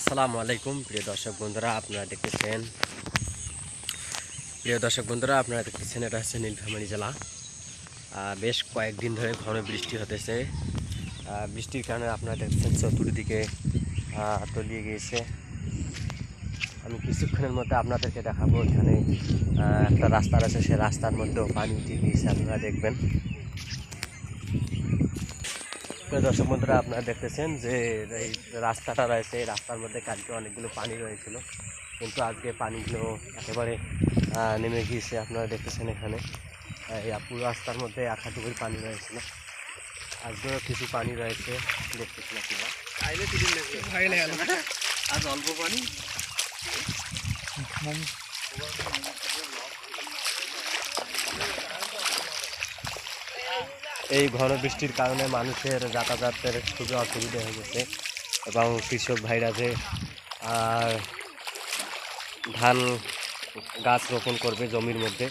আসসালামু আলাইকুম, প্রিয় দর্শক বন্ধুরা, আপনারা দেখতেছেন প্রিয় দর্শক বন্ধুরা, আপনারা দেখতেছেন এটা হচ্ছে নীলফামারী জেলা। বেশ কয়েকদিন ধরে ঘন বৃষ্টি হতেছে। বৃষ্টির কারণে আপনারা দেখছেন চতুর্দিকে তলিয়ে গিয়েছে। আমি কিছুক্ষণের মধ্যে আপনাদেরকে দেখাবো এখানে একটা রাস্তা আছে সেই রাস্তার মধ্যেও পানি উঠে গিয়েছে, আপনারা দেখবেন। প্রিয় দর্শক বন্ধুরা আপনারা দেখতেছেন যে এই রাস্তাটা রয়েছে। এই রাস্তার মধ্যে কালকে অনেকগুলো পানি রয়েছিল। কিন্তু আজকে পানিগুলো একেবারে আহ, নেমে গিয়েছে। আপনারা দেখতেছেন এখানে এই পুরো রাস্তার মধ্যে এক হাঁটুকুর পানি রয়েছিল। আজকেও কিছু পানি রয়েছে। দেখতেছেন আপনারা। আজ অল্প পানি? এই ঘন বৃষ্টির কারণে মানুষের যাতায়াতের খুবই অসুবিধা হয়ে গেছে এবং কৃষক ভাইরা যে, আর ধান গাছ রোপণ করবে জমির মধ্যে,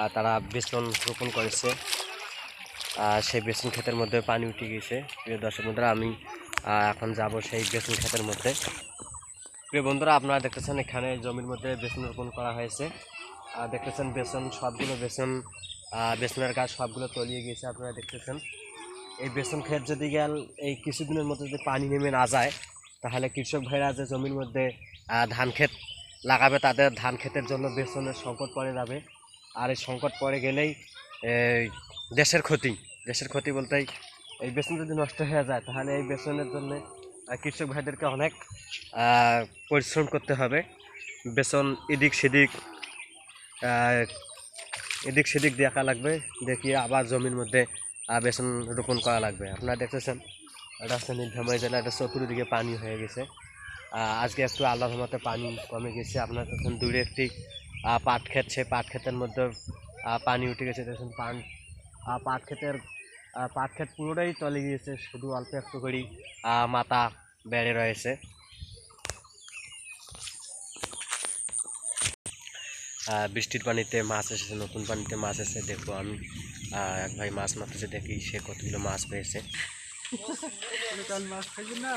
আর তারা বেসন রোপণ করেছে, আর সেই বেসন ক্ষেতের মধ্যে পানি উঠে গিয়েছে। প্রিয় দর্শক বন্ধুরা, আমি এখন যাব সেই বেসন ক্ষেতের মধ্যে। প্রিয় বন্ধুরা, আপনারা দেখতেছেন এখানে জমির মধ্যে বেসন রোপণ করা হয়েছে। দেখতেছেন বেসন, সবগুলো বেসন বেসনের গাছ সবগুলো তলিয়ে গিয়েছে, আপনারা দেখতেছেন। এই বেসন ক্ষেত যদি গেল, এই কিছুদিনের মধ্যে যদি পানি নেমে না যায়, তাহলে কৃষক ভাইরা যে জমির মধ্যে ধান ক্ষেত লাগাবে, তাদের ধান ক্ষেতের জন্য বেসনের সংকট পড়ে যাবে। আর এই সংকট পড়ে গেলেই দেশের ক্ষতি দেশের ক্ষতি বলতেই এই বেসন যদি নষ্ট হয়ে যায়, তাহলে এই বেসনের জন্য কৃষক ভাইদেরকে অনেক পরিশ্রম করতে হবে। বেসন এদিক সেদিক এদিক সেদিক দেখা লাগবে। দেখিয়ে আবার জমির মধ্যে বেসন রোপণ করা লাগবে। আপনারা দেখতেছেন হচ্ছে নীলফামারী জেলা, এটা চতুর্দিকে পানি হয়ে গেছে। আজকে একটু আল্লাহ রহমতে পানি কমে গেছে। আপনার দেখছেন দূরে একটি পাট ক্ষেত সে পাট ক্ষেতের মধ্যে পানি উঠে গেছে। দেখছেন পান পাট ক্ষেতের পাট ক্ষেত পুরোটাই চলে গিয়েছে। শুধু অল্প একটু করেই মাথা বেড়ে রয়েছে। বৃষ্টির পানিতে মাছ এসেছে নতুন পানিতে মাছ এসেছে দেখব আমি। এক ভাই মাছ মারতেছে দেখি সে কতগুলো মাছ পেয়েছে। মাছ না